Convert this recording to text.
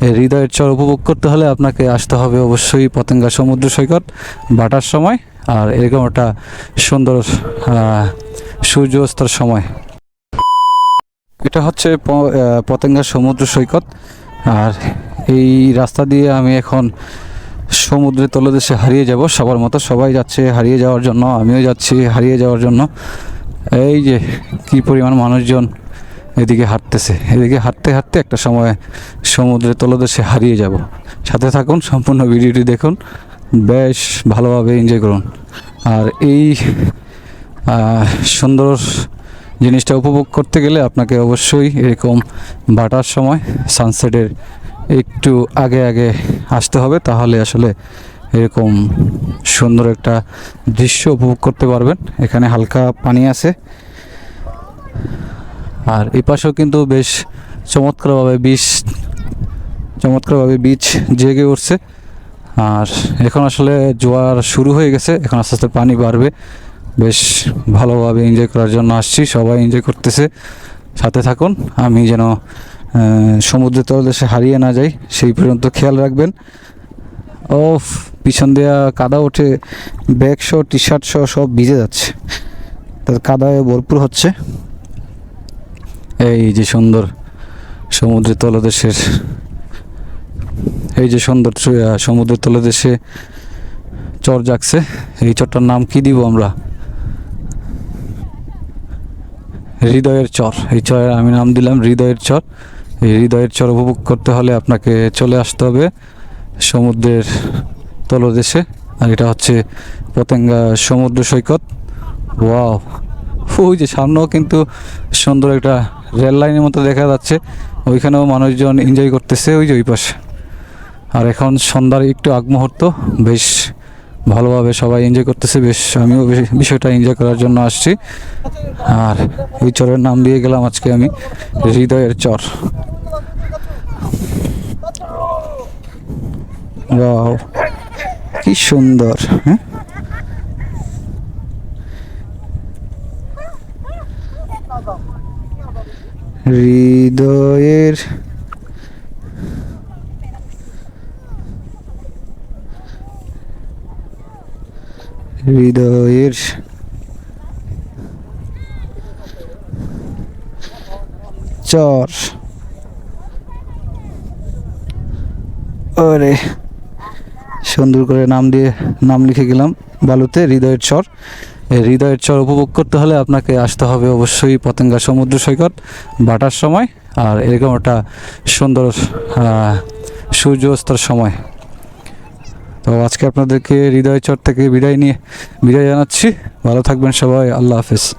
হৃদয়ের চর উপভোগ করতে হলে আপনাকে আসতে হবে অবশ্যই পতেঙ্গা সমুদ্র সৈকত বাটার সময় আর এরকম একটা সুন্দর আহ, সূর্য অস্তর সময়। এটা হচ্ছে পতেঙ্গা সমুদ্র সৈকত। আর এই রাস্তা দিয়ে আমি এখন সমুদ্রের তলদেশে হারিয়ে যাব সবার মতো। সবাই যাচ্ছে হারিয়ে যাওয়ার জন্য আমিও যাচ্ছি হারিয়ে যাওয়ার জন্য। এই যে কি পরিমাণ মানুষজন। এদিকে হাঁটতেছে। এদিকে হাঁটতে হাঁটতে একটা সময় সমুদ্রের তলদেশে হারিয়ে যাব। সাথে থাকুন, সম্পূর্ণ ভিডিওটি দেখুন। বেশ ভালোভাবে এনজয় করুন। আর এই সুন্দর জিনিসটা উপভোগ করতে গেলে আপনাকে অবশ্যই এরকম বাটার সময় সানসেটের একটু আগে আগে আসতে হবে। তাহলে আসলে এরকম সুন্দর একটা দৃশ্য উপভোগ করতে পারবেন। এখানে হালকা পানি আছে। আর এই পাশেও কিন্তু বেশ চমৎকারভাবে বীজ চমৎকারভাবে বীজ জেগে উঠছে। আর এখন আসলে জোয়ার শুরু হয়ে গেছে, এখন আস্তে আস্তে পানি বাড়বে। বেশ ভালোভাবে এনজয় করার জন্য আসছি, সবাই এনজয় করতেছে। সাথে থাকুন, আমি যেন সমুদ্রের তলদেশে হারিয়ে না যাই, সেই পর্যন্ত খেয়াল রাখবেন। ও পিছন দেওয়া কাদা ওঠে, ব্যাগ সহ টি শার্ট সহ সব ভিজে যাচ্ছে। তার কাদায় ভরপুর হচ্ছে। এই যে সুন্দর সমুদ্রের তলদেশের, এই যে সুন্দর সমুদ্রের তলদেশে চর জাগছে। এই চরটার নাম কি দিব আমরা? হৃদয়ের চর। এই চরের আমি নাম দিলাম হৃদয়ের চর। এই হৃদয়ের চর উপভোগ করতে হলে আপনাকে চলে আসতে হবে সমুদ্রের তলদেশে। আর এটা হচ্ছে পতেঙ্গা সমুদ্র সৈকত। ওয়াও। ওই যে সামনেও কিন্তু সুন্দর একটা রেল লাইনের মতো দেখা যাচ্ছে। ওইখানেও মানুষজন এনজয় করতেছে ওই যে ওই পাশে। আর এখন সন্ধ্যার একটু আগ মুহূর্ত, বেশ ভালোভাবে সবাই এনজয় করতেছে, বেশ আমিও বিষয়টা এনজয় করার জন্য আসছি। আর এই চরের নাম দিয়ে গেলাম আজকে আমি, হৃদয়ের চর। কি সুন্দর হ্যাঁ? হৃদয়ের হৃদয়ের চর। ওরে সুন্দর করে নাম দিয়ে নাম লিখে গেলাম বালুতে হৃদয়ের চর। হৃদয়ের চর উপভোগ করতে হলে আপনাকে আসতে হবে অবশ্যই পতেঙ্গা সমুদ্র সৈকত, বাটার সময়। আর এরকম একটা সুন্দর সূর্যাস্তর সময়। তো আজকে আপনাদেরকে হৃদয় চর থেকে বিদায় নিয়ে, বিদায় জানাচ্ছি। ভালো থাকবেন সবাই। আল্লাহ হাফেজ।